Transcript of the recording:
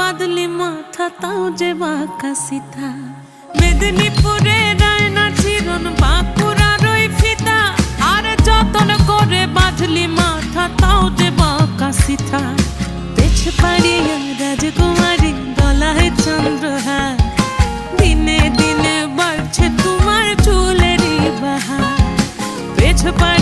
বাদলি মাথা তাও যে বাঁকা সীতা মেদিনীপুরে রায়না, চিরন, বাঁকুড়া রই ফিতা আর যতন করে বাদলি মাথা তাও যে বাঁকা সীতা দিনে দিনে বাড়ছে তোমার চুলেরই বাহার। পেছ পাড়ি